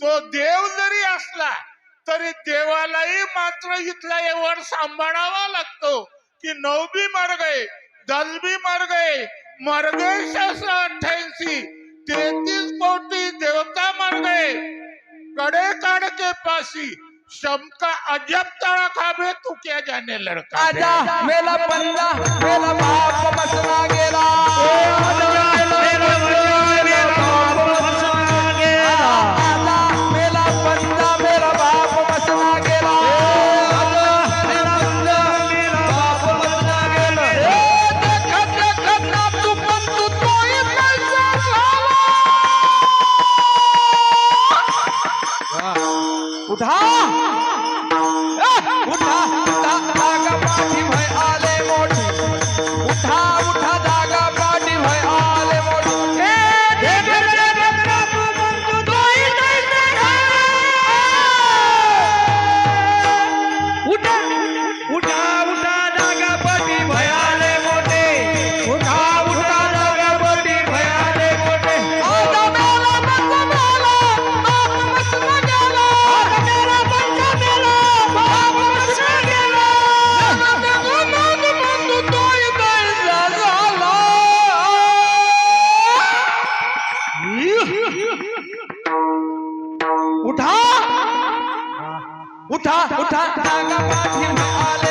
तो देव जरी असला तरी देवालाही मात्र इथला एवढ सांभाळावा लागतो की नवबी मार्ग आहे दलबी मार्ग आहे गए अठ्ठ्याऐंशी तेहतीस कोटी देवता मार्ग आहे. कड़े काड़ के पासी अजब तड़ा खाबे तू क्या जाने लड़का. आजा मेला पंजा मेला बाप मसना उठा उठा उठा धागा पाठी भय आले मोठी उठा उठा धागा पाठी भय आले मोठी ए, उठा उठा धागा पाठी भय आले मोठे उठा उठा. उठा उठा. धागा पाठी में